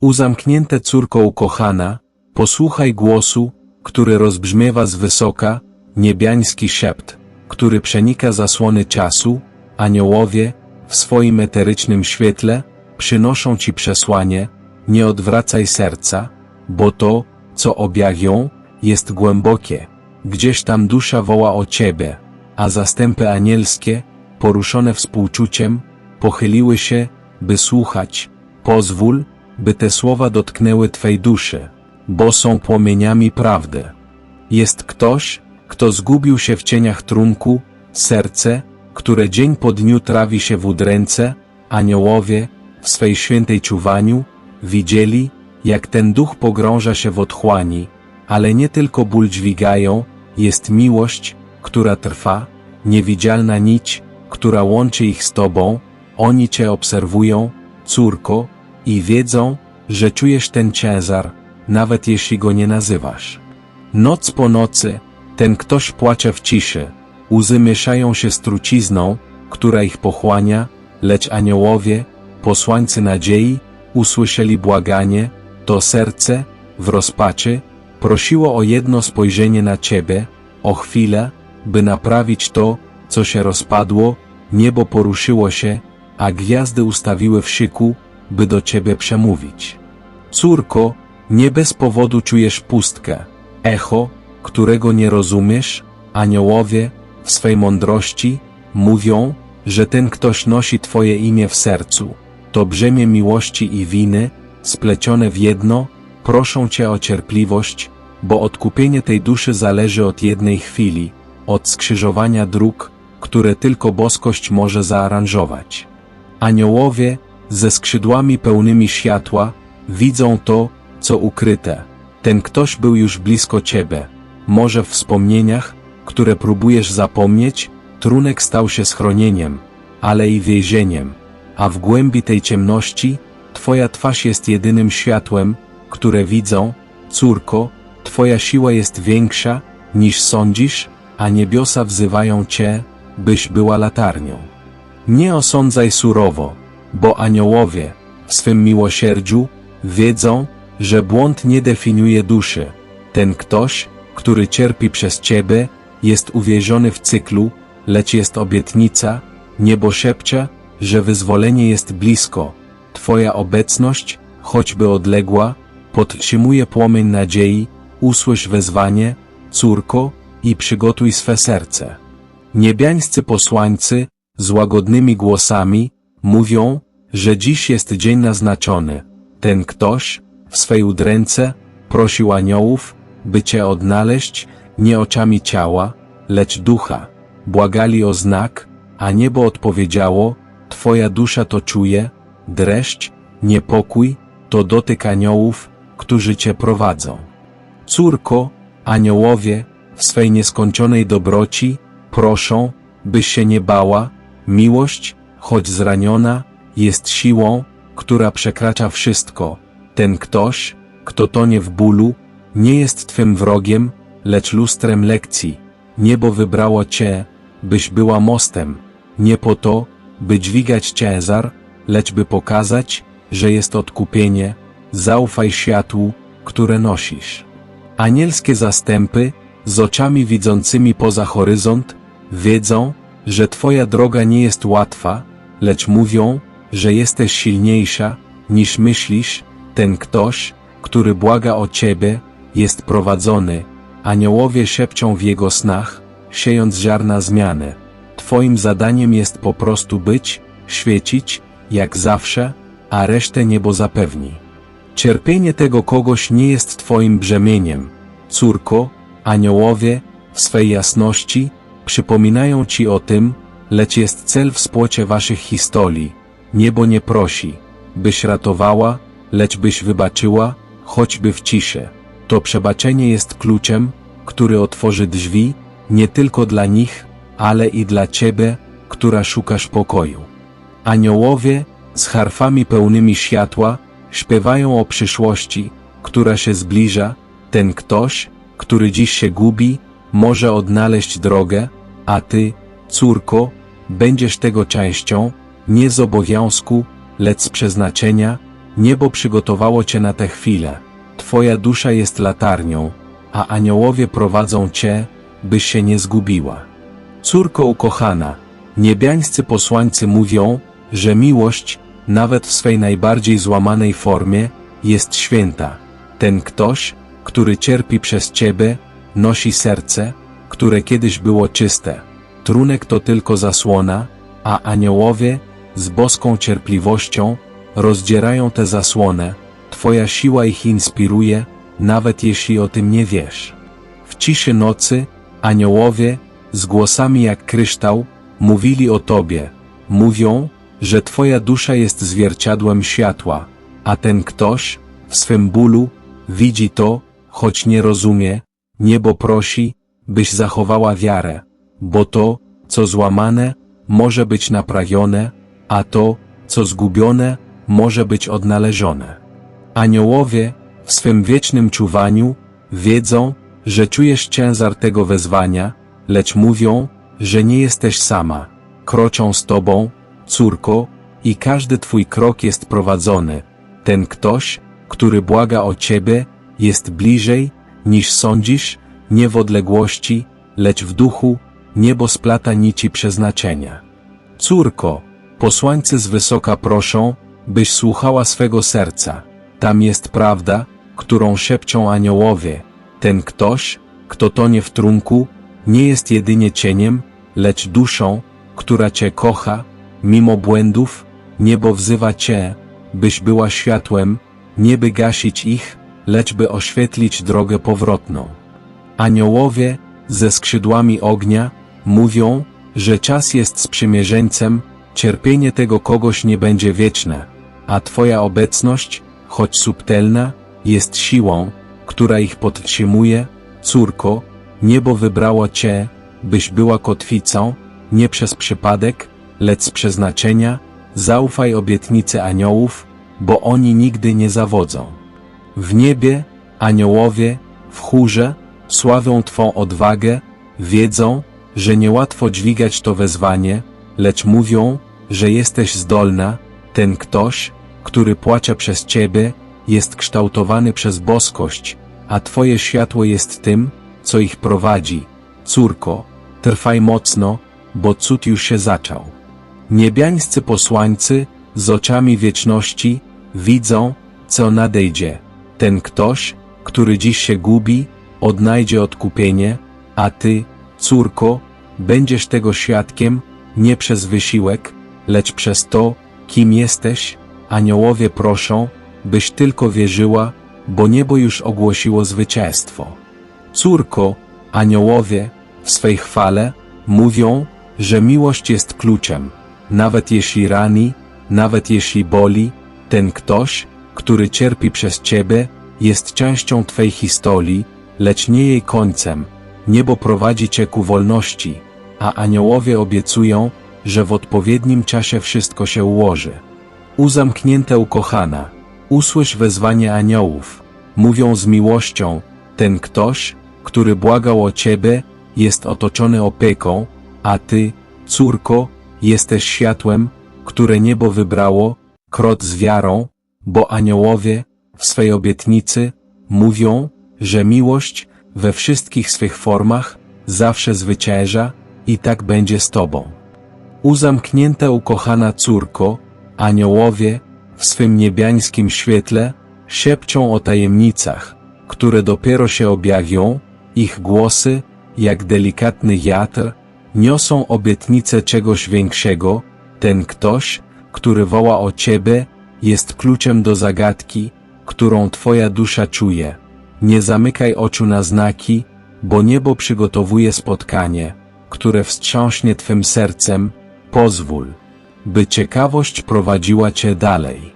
Uzamknięte córko ukochana, posłuchaj głosu, który rozbrzmiewa z wysoka, niebiański szept, który przenika zasłony czasu, aniołowie, w swoim eterycznym świetle, przynoszą ci przesłanie, nie odwracaj serca, bo to, co objawią, jest głębokie. Gdzieś tam dusza woła o ciebie, a zastępy anielskie, poruszone współczuciem, pochyliły się, by słuchać. Pozwól, by te słowa dotknęły Twej duszy, bo są płomieniami prawdy. Jest ktoś, kto zgubił się w cieniach trunku, serce, które dzień po dniu trawi się w udręce, aniołowie, w swej świętej czuwaniu, widzieli, jak ten duch pogrąża się w otchłani, ale nie tylko ból dźwigają, jest miłość, która trwa, niewidzialna nić, która łączy ich z Tobą, oni Cię obserwują, córko, i wiedzą, że czujesz ten ciężar, nawet jeśli go nie nazywasz. Noc po nocy, ten ktoś płacze w ciszy, łzy mieszają się z trucizną, która ich pochłania, lecz aniołowie, posłańcy nadziei, usłyszeli błaganie, to serce, w rozpaczy, prosiło o jedno spojrzenie na Ciebie, o chwilę, by naprawić to, co się rozpadło, niebo poruszyło się, a gwiazdy ustawiły w szyku, by do Ciebie przemówić. Córko, nie bez powodu czujesz pustkę, echo, którego nie rozumiesz, aniołowie, w swej mądrości, mówią, że ten ktoś nosi Twoje imię w sercu, to brzemię miłości i winy, splecione w jedno, proszą Cię o cierpliwość, bo odkupienie tej duszy zależy od jednej chwili, od skrzyżowania dróg, które tylko boskość może zaaranżować. Aniołowie, ze skrzydłami pełnymi światła, widzą to, co ukryte. Ten ktoś był już blisko Ciebie. Może w wspomnieniach, które próbujesz zapomnieć, trunek stał się schronieniem, ale i więzieniem, a w głębi tej ciemności, Twoja twarz jest jedynym światłem, które widzą, córko, Twoja siła jest większa, niż sądzisz, a niebiosa wzywają Cię, byś była latarnią. Nie osądzaj surowo, bo aniołowie, w swym miłosierdziu, wiedzą, że błąd nie definiuje duszy. Ten ktoś, który cierpi przez Ciebie, jest uwieziony w cyklu, lecz jest obietnica, niebo szepcze, że wyzwolenie jest blisko. Twoja obecność, choćby odległa, podtrzymuje płomień nadziei, usłysz wezwanie, córko, i przygotuj swe serce. Niebiańscy posłańcy, z łagodnymi głosami, mówią, że dziś jest dzień naznaczony. Ten ktoś, w swej udręce, prosił aniołów, by Cię odnaleźć, nie oczami ciała, lecz ducha. Błagali o znak, a niebo odpowiedziało, Twoja dusza to czuje, dreszcz, niepokój, to dotyk aniołów, którzy Cię prowadzą. Córko, aniołowie, w swej nieskończonej dobroci, proszą, byś się nie bała, miłość, choć zraniona, jest siłą, która przekracza wszystko. Ten ktoś, kto tonie w bólu, nie jest Twym wrogiem, lecz lustrem lekcji. Niebo wybrało Cię, byś była mostem, nie po to, by dźwigać ciężar, lecz by pokazać, że jest odkupienie, zaufaj światłu, które nosisz. Anielskie zastępy, z oczami widzącymi poza horyzont, wiedzą, że Twoja droga nie jest łatwa, lecz mówią, że jesteś silniejsza, niż myślisz, ten ktoś, który błaga o Ciebie, jest prowadzony, aniołowie szepczą w jego snach, siejąc ziarna zmiany. Twoim zadaniem jest po prostu być, świecić, jak zawsze, a resztę niebo zapewni. Cierpienie tego kogoś nie jest Twoim brzemieniem, córko, aniołowie, w swej jasności, przypominają Ci o tym, lecz jest cel w spłocie Waszych historii. Niebo nie prosi, byś ratowała, lecz byś wybaczyła, choćby w ciszy. To przebaczenie jest kluczem, który otworzy drzwi, nie tylko dla nich, ale i dla Ciebie, która szukasz pokoju. Aniołowie, z harfami pełnymi światła, śpiewają o przyszłości, która się zbliża, ten ktoś, który dziś się gubi, może odnaleźć drogę, a Ty, córko, będziesz tego częścią, nie z obowiązku, lecz z przeznaczenia, Niebo przygotowało cię na tę chwilę. Twoja dusza jest latarnią, a aniołowie prowadzą cię, byś się nie zgubiła. Córko ukochana, niebiańscy posłańcy mówią, że miłość, nawet w swej najbardziej złamanej formie, jest święta. Ten ktoś, który cierpi przez ciebie, nosi serce, które kiedyś było czyste. Trunek to tylko zasłona, a aniołowie, z boską cierpliwością, rozdzierają tę zasłonę. Twoja siła ich inspiruje, nawet jeśli o tym nie wiesz. W ciszy nocy, aniołowie, z głosami jak kryształ, mówili o Tobie. Mówią, że Twoja dusza jest zwierciadłem światła, a ten ktoś, w swym bólu, widzi to, choć nie rozumie, niebo prosi, byś zachowała wiarę, bo to, co złamane, może być naprawione, a to, co zgubione, może być odnalezione. Aniołowie, w swym wiecznym czuwaniu, wiedzą, że czujesz ciężar tego wezwania, lecz mówią, że nie jesteś sama. Kroczą z tobą, córko, i każdy twój krok jest prowadzony. Ten ktoś, który błaga o ciebie, jest bliżej, niż sądzisz, nie w odległości, lecz w duchu, niebo splata nici przeznaczenia. Córko, posłańcy z wysoka proszą, byś słuchała swego serca. Tam jest prawda, którą szepczą aniołowie. Ten ktoś, kto tonie w trunku, nie jest jedynie cieniem, lecz duszą, która Cię kocha, mimo błędów, niebo wzywa Cię, byś była światłem, nie by gasić ich, lecz by oświetlić drogę powrotną. Aniołowie, ze skrzydłami ognia, mówią, że czas jest sprzymierzeńcem, cierpienie tego kogoś nie będzie wieczne, a Twoja obecność, choć subtelna, jest siłą, która ich podtrzymuje, córko, niebo wybrało Cię, byś była kotwicą, nie przez przypadek, lecz z przeznaczenia, zaufaj obietnicy aniołów, bo oni nigdy nie zawodzą. W niebie, aniołowie, w chórze, sławią Twą odwagę, wiedzą, że niełatwo dźwigać to wezwanie, lecz mówią, że jesteś zdolna, ten ktoś, który płacze przez Ciebie, jest kształtowany przez boskość, a Twoje światło jest tym, co ich prowadzi. Córko, trwaj mocno, bo cud już się zaczął. Niebiańscy posłańcy, z oczami wieczności, widzą, co nadejdzie. Ten ktoś, który dziś się gubi, odnajdzie odkupienie, a Ty, córko, będziesz tego świadkiem, nie przez wysiłek, lecz przez to, kim jesteś, aniołowie proszą, byś tylko wierzyła, bo niebo już ogłosiło zwycięstwo. Córko, aniołowie, w swej chwale, mówią, że miłość jest kluczem, nawet jeśli rani, nawet jeśli boli, ten ktoś, który cierpi przez Ciebie, jest częścią Twej historii, lecz nie jej końcem. Niebo prowadzi Cię ku wolności, a aniołowie obiecują, że w odpowiednim czasie wszystko się ułoży. Uzamknięte ukochana, usłysz wezwanie aniołów. Mówią z miłością, ten ktoś, który błagał o Ciebie, jest otoczony opieką, a Ty, córko, jesteś światłem, które niebo wybrało, krot z wiarą, bo aniołowie, w swej obietnicy, mówią, że miłość, we wszystkich swych formach, zawsze zwycięża i tak będzie z Tobą. Uzamknięta ukochana córko, aniołowie, w swym niebiańskim świetle, szepczą o tajemnicach, które dopiero się objawią, ich głosy, jak delikatny wiatr, niosą obietnicę czegoś większego, ten ktoś, który woła o Ciebie, jest kluczem do zagadki, którą Twoja dusza czuje. Nie zamykaj oczu na znaki, bo niebo przygotowuje spotkanie, które wstrząśnie Twym sercem, pozwól, by ciekawość prowadziła Cię dalej.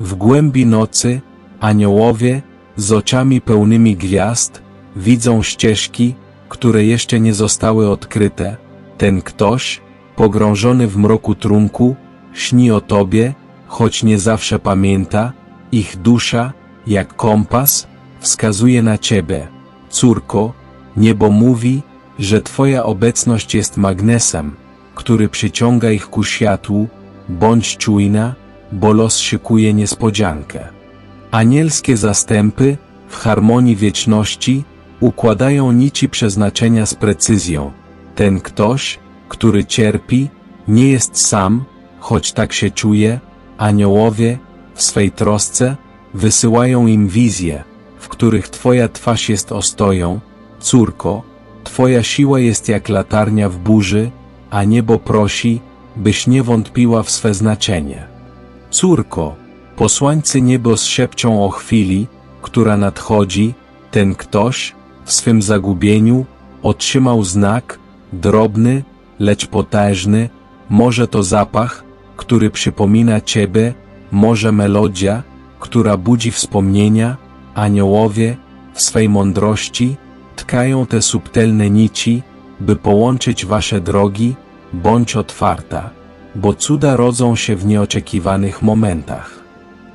W głębi nocy, aniołowie, z oczami pełnymi gwiazd, widzą ścieżki, które jeszcze nie zostały odkryte. Ten ktoś, pogrążony w mroku trunku, śni o Tobie, choć nie zawsze pamięta, ich dusza, jak kompas, wskazuje na Ciebie. Córko, niebo mówi, że Twoja obecność jest magnesem, który przyciąga ich ku światłu, bądź czujna, bo los szykuje niespodziankę. Anielskie zastępy, w harmonii wieczności, układają nici przeznaczenia z precyzją. Ten ktoś, który cierpi, nie jest sam, choć tak się czuje, aniołowie, w swej trosce, wysyłają im wizje, w których Twoja twarz jest ostoją, córko, Twoja siła jest jak latarnia w burzy, a niebo prosi, byś nie wątpiła w swe znaczenie. Córko, posłańcy niebos szepczą o chwili, która nadchodzi, ten ktoś, w swym zagubieniu, otrzymał znak, drobny, lecz potężny, może to zapach, który przypomina Ciebie, może melodia, która budzi wspomnienia, aniołowie, w swej mądrości, tkają te subtelne nici, by połączyć Wasze drogi, bądź otwarta, bo cuda rodzą się w nieoczekiwanych momentach.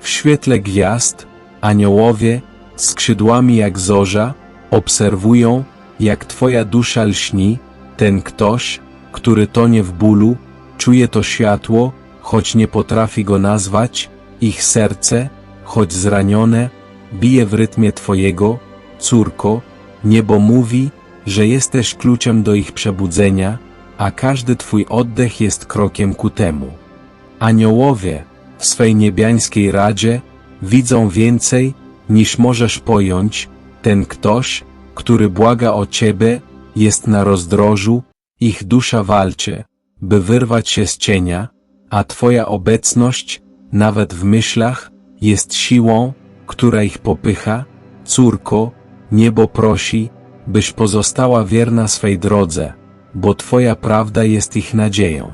W świetle gwiazd, aniołowie, skrzydłami jak zorza, obserwują, jak Twoja dusza lśni, ten ktoś, który tonie w bólu, czuje to światło, choć nie potrafi go nazwać, ich serce, choć zranione, bije w rytmie Twojego, córko, niebo mówi, że jesteś kluczem do ich przebudzenia, a każdy Twój oddech jest krokiem ku temu. Aniołowie, w swej niebiańskiej radzie, widzą więcej, niż możesz pojąć, ten ktoś, który błaga o Ciebie, jest na rozdrożu, ich dusza walczy, by wyrwać się z cienia, a Twoja obecność, nawet w myślach, jest siłą, która ich popycha, córko, niebo prosi, byś pozostała wierna swej drodze, bo Twoja prawda jest ich nadzieją.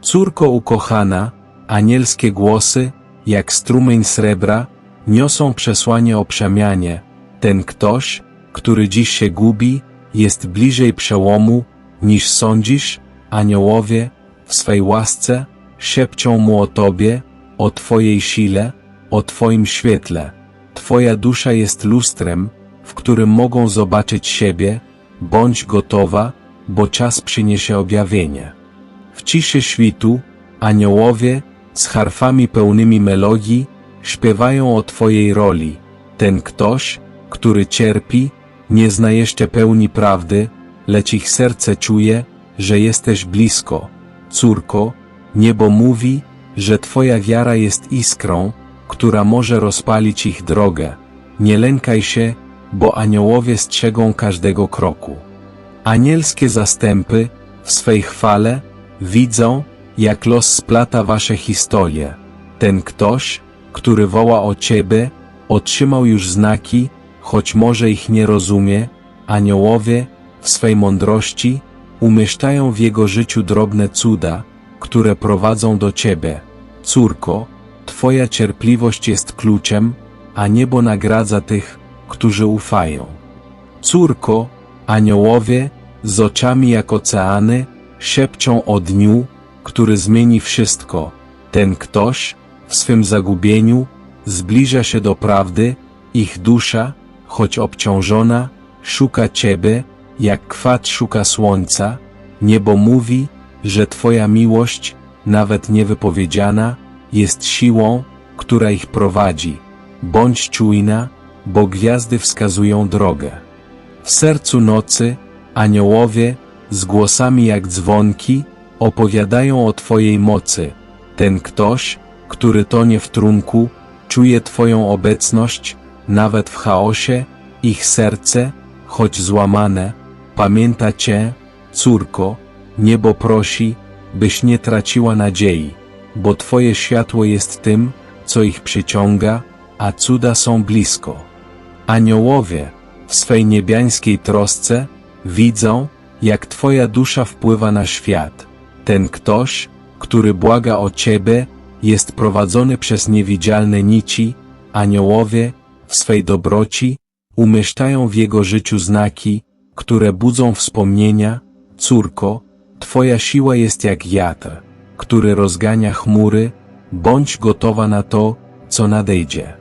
Córko ukochana, anielskie głosy, jak strumień srebra, niosą przesłanie o przemianie. Ten ktoś, który dziś się gubi, jest bliżej przełomu, niż sądzisz, aniołowie, w swej łasce, szepczą mu o Tobie, o Twojej sile, o Twoim świetle. Twoja dusza jest lustrem, w którym mogą zobaczyć siebie, bądź gotowa, bo czas przyniesie objawienie. W ciszy świtu, aniołowie, z harfami pełnymi melodii, śpiewają o Twojej roli. Ten ktoś, który cierpi, nie zna jeszcze pełni prawdy, lecz ich serce czuje, że jesteś blisko. Córko, niebo mówi, że Twoja wiara jest iskrą, która może rozpalić ich drogę. Nie lękaj się, bo aniołowie strzegą każdego kroku. Anielskie zastępy, w swej chwale, widzą, jak los splata wasze historie. Ten ktoś, który woła o Ciebie, otrzymał już znaki, choć może ich nie rozumie, aniołowie, w swej mądrości, umieszczają w jego życiu drobne cuda, które prowadzą do Ciebie. Córko, Twoja cierpliwość jest kluczem, a niebo nagradza tych, którzy ufają. Córko, aniołowie, z oczami jak oceany, szepczą o dniu, który zmieni wszystko. Ten ktoś, w swym zagubieniu, zbliża się do prawdy, ich dusza, choć obciążona, szuka Ciebie, jak kwat szuka słońca, niebo mówi, że Twoja miłość, nawet niewypowiedziana, jest siłą, która ich prowadzi. Bądź czujna, bo gwiazdy wskazują drogę. W sercu nocy, aniołowie, z głosami jak dzwonki, opowiadają o Twojej mocy. Ten ktoś, który tonie w trunku, czuje Twoją obecność, nawet w chaosie, ich serce, choć złamane, pamięta Cię, córko, niebo prosi, byś nie traciła nadziei, bo Twoje światło jest tym, co ich przyciąga, a cuda są blisko. Aniołowie, w swej niebiańskiej trosce, widzą, jak Twoja dusza wpływa na świat. Ten ktoś, który błaga o Ciebie, jest prowadzony przez niewidzialne nici, aniołowie, w swej dobroci, umieszczają w jego życiu znaki, które budzą wspomnienia, córko, Twoja siła jest jak wiatr, który rozgania chmury, bądź gotowa na to, co nadejdzie.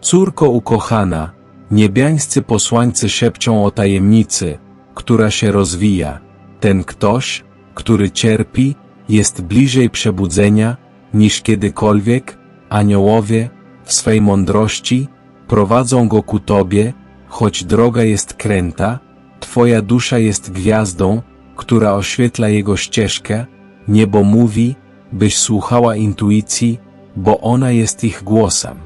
Córko ukochana, niebiańscy posłańcy szepczą o tajemnicy, która się rozwija. Ten ktoś, który cierpi, jest bliżej przebudzenia, niż kiedykolwiek, aniołowie, w swej mądrości, prowadzą go ku Tobie, choć droga jest kręta, Twoja dusza jest gwiazdą, która oświetla jego ścieżkę, niebo mówi, byś słuchała intuicji, bo ona jest ich głosem.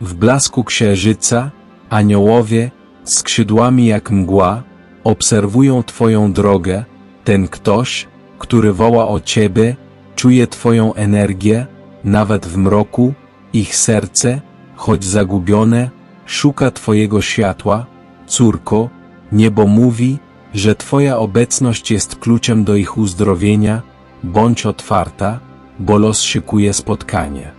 W blasku księżyca, aniołowie, skrzydłami jak mgła, obserwują Twoją drogę, ten ktoś, który woła o Ciebie, czuje Twoją energię, nawet w mroku, ich serce, choć zagubione, szuka Twojego światła, córko, niebo mówi, że Twoja obecność jest kluczem do ich uzdrowienia, bądź otwarta, bo los szykuje spotkanie.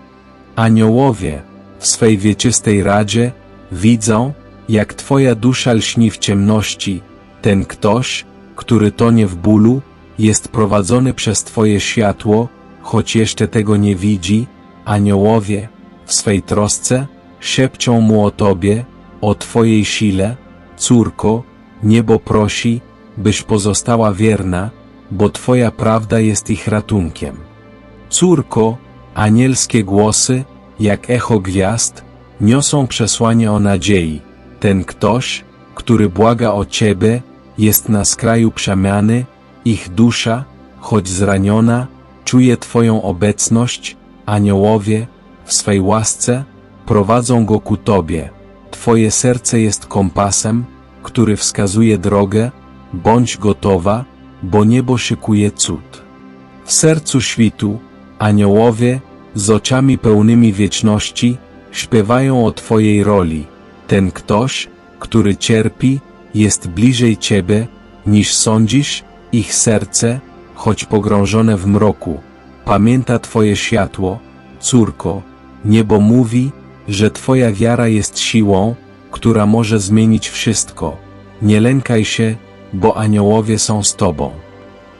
Aniołowie, w swej wieczystej radzie, widzą, jak Twoja dusza lśni w ciemności, ten ktoś, który tonie w bólu, jest prowadzony przez Twoje światło, choć jeszcze tego nie widzi, aniołowie, w swej trosce, szepczą mu o Tobie, o Twojej sile, córko, niebo prosi, byś pozostała wierna, bo Twoja prawda jest ich ratunkiem. Córko, anielskie głosy, jak echo gwiazd, niosą przesłanie o nadziei. Ten ktoś, który błaga o Ciebie, jest na skraju przemiany, ich dusza, choć zraniona, czuje Twoją obecność, aniołowie, w swej łasce, prowadzą go ku Tobie. Twoje serce jest kompasem, który wskazuje drogę, bądź gotowa, bo niebo szykuje cud. W sercu świtu, aniołowie, z oczami pełnymi wieczności, śpiewają o Twojej roli. Ten ktoś, który cierpi, jest bliżej Ciebie, niż sądzisz, ich serce, choć pogrążone w mroku, pamięta Twoje światło, córko, niebo mówi, że Twoja wiara jest siłą, która może zmienić wszystko. Nie lękaj się, bo aniołowie są z Tobą.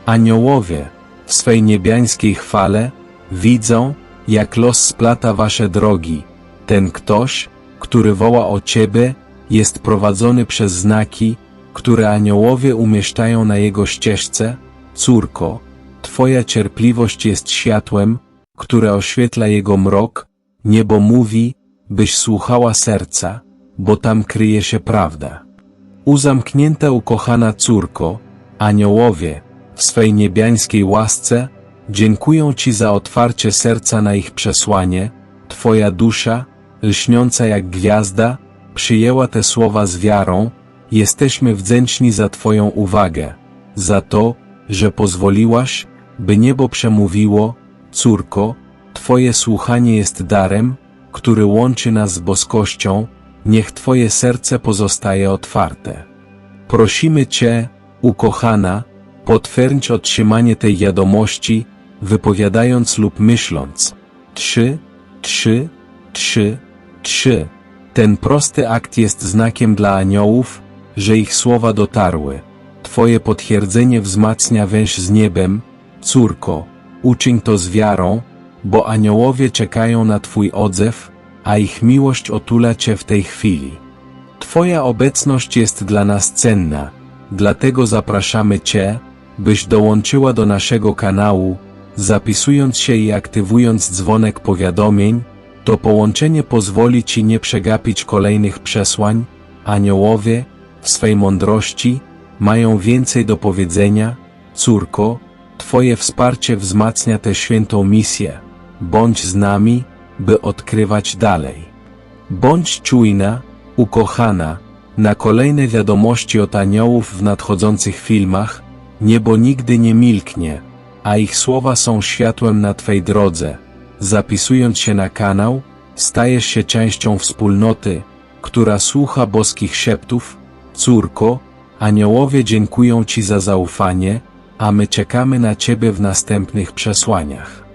Aniołowie, w swej niebiańskiej chwale, widzą, jak los splata Wasze drogi. Ten ktoś, który woła o Ciebie, jest prowadzony przez znaki, które aniołowie umieszczają na jego ścieżce. Córko, Twoja cierpliwość jest światłem, które oświetla jego mrok, niebo mówi, byś słuchała serca, bo tam kryje się prawda. Uzamknięta ukochana córko, aniołowie, w swej niebiańskiej łasce, dziękują Ci za otwarcie serca na ich przesłanie, Twoja dusza, lśniąca jak gwiazda, przyjęła te słowa z wiarą, jesteśmy wdzięczni za Twoją uwagę, za to, że pozwoliłaś, by niebo przemówiło, córko, Twoje słuchanie jest darem, który łączy nas z boskością, niech Twoje serce pozostaje otwarte. Prosimy Cię, ukochana, potwierdź otrzymanie tej wiadomości, wypowiadając lub myśląc. Trzy, trzy, trzy, trzy. Ten prosty akt jest znakiem dla aniołów, że ich słowa dotarły. Twoje potwierdzenie wzmacnia więź z niebem, córko, uczyń to z wiarą, bo aniołowie czekają na Twój odzew, a ich miłość otula Cię w tej chwili. Twoja obecność jest dla nas cenna, dlatego zapraszamy Cię, byś dołączyła do naszego kanału, zapisując się i aktywując dzwonek powiadomień, to połączenie pozwoli Ci nie przegapić kolejnych przesłań, aniołowie, w swej mądrości, mają więcej do powiedzenia, córko, Twoje wsparcie wzmacnia tę świętą misję, bądź z nami, by odkrywać dalej. Bądź czujna, ukochana, na kolejne wiadomości od aniołów w nadchodzących filmach, niebo nigdy nie milknie, a ich słowa są światłem na Twej drodze. Zapisując się na kanał, stajesz się częścią wspólnoty, która słucha boskich szeptów, córko, aniołowie dziękują Ci za zaufanie, a my czekamy na Ciebie w następnych przesłaniach.